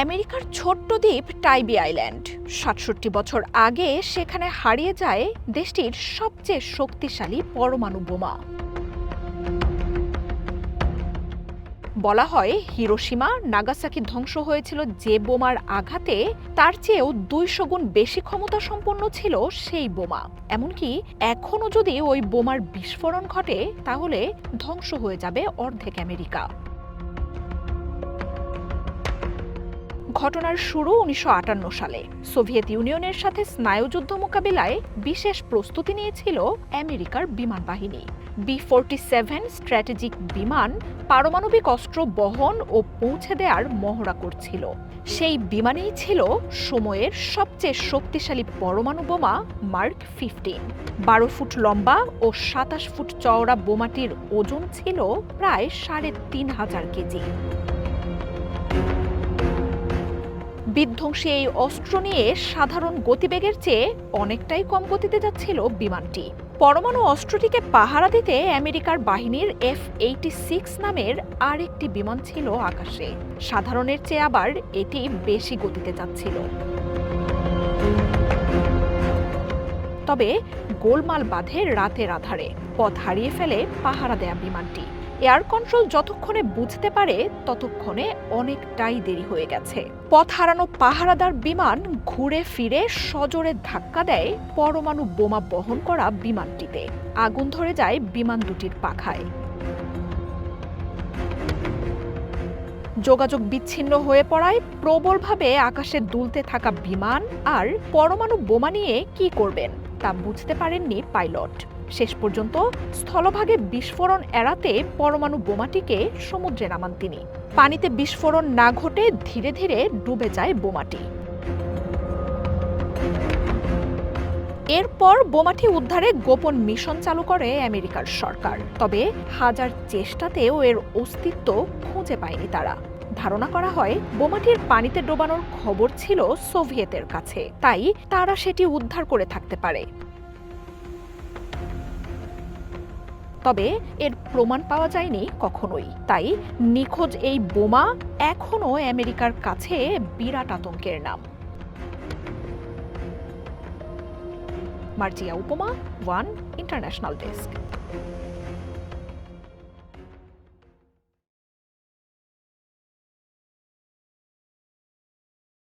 আমেরিকার ছোট্ট দ্বীপ টাইবি আইল্যান্ড। সাতষট্টি বছর আগে সেখানে হারিয়ে যায় দেশটির সবচেয়ে শক্তিশালী পরমাণু বোমা। বলা হয় হিরোসীমা নাগাসাকি ধ্বংস হয়েছিল যে বোমার আঘাতে, তার চেয়েও দুইশো গুণ বেশি ক্ষমতা সম্পন্ন ছিল সেই বোমা। এমনকি এখনও যদি ওই বোমার বিস্ফোরণ ঘটে, তাহলে ধ্বংস হয়ে যাবে অর্ধেক আমেরিকা। ঘটনার শুরু উনিশশো আটান্ন সালে। সোভিয়েত ইউনিয়নের সাথে স্নায়ুযুদ্ধ মোকাবিলায় বিশেষ প্রস্তুতি নিয়েছিল আমেরিকার বিমান বাহিনী। বি ফোরটি সেভেন স্ট্র্যাটেজিক বিমান পারমাণবিক অস্ত্র বহন ও পৌঁছে দেওয়ার মহড়া করছিল। সেই বিমানেই ছিল সময়ের সবচেয়ে শক্তিশালী পরমাণু বোমা মার্ক ফিফটিন। বারো ফুট লম্বা ও সাতাশ ফুট চওড়া বোমাটির ওজন ছিল প্রায় সাড়ে তিন হাজার কেজি। বিধ্বংসী এই অস্ত্র নিয়ে সাধারণ গতিবেগের চেয়ে অনেকটাই কম গতিতে যাচ্ছিল বিমানটি। পরমাণু অস্ত্রটিকে পাহারা দিতে আমেরিকার বাহিনীর এফ এইটি সিক্স নামের আরেকটি বিমান ছিল আকাশে। সাধারণের চেয়ে আবার এটি বেশি গতিতে যাচ্ছিল। তবে গোলমাল বাঁধে রাতের আধারে। পথ হারিয়ে ফেলে পাহারা দেয়া বিমানটি। এয়ার কন্ট্রোল যতক্ষণে বুঝতে পারে, ততক্ষণে অনেকটাই দেরি হয়ে গেছে। পথ হারানো পাহারাদার বিমান ঘুরে ফিরে সজোরে ধাক্কা দেয় পরমাণু বোমা বহন করা বিমানটিতে। আগুন ধরে যায় বিমান দুটির পাখায়। যোগাযোগ বিচ্ছিন্ন হয়ে পড়ায় প্রবলভাবে আকাশে দুলতে থাকা বিমান আর পরমাণু বোমা নিয়ে কি করবেন তা বুঝতে পারেননি পাইলট। শেষ পর্যন্ত স্থলভাগে বিস্ফোরণ এড়াতে পরমাণু বোমাটিকে সমুদ্রে নামান তিনি। পানিতে বিস্ফোরণ না ঘটে ধীরে ধীরে ডুবে যায় বোমাটি। এরপর বোমাটি উদ্ধারে গোপন মিশন চালু করে আমেরিকার সরকার। তবে হাজার চেষ্টাতেও এর অস্তিত্ব খুঁজে পায়নি তারা। ধারণা করা হয়, বোমাটির পানিতে ডোবানোর খবর ছিল সোভিয়েতের কাছে। তাই তারা সেটি উদ্ধার করে থাকতে পারে। তবে এর প্রমাণ পাওয়া যায়নি কখনোই। তাই নিখোঁজ এই বোমা এখনও আমেরিকার কাছে বিরাট আতঙ্কের নাম। মার্জিয়া উপমা, ওয়ান ইন্টারন্যাশনাল ডেস্ক।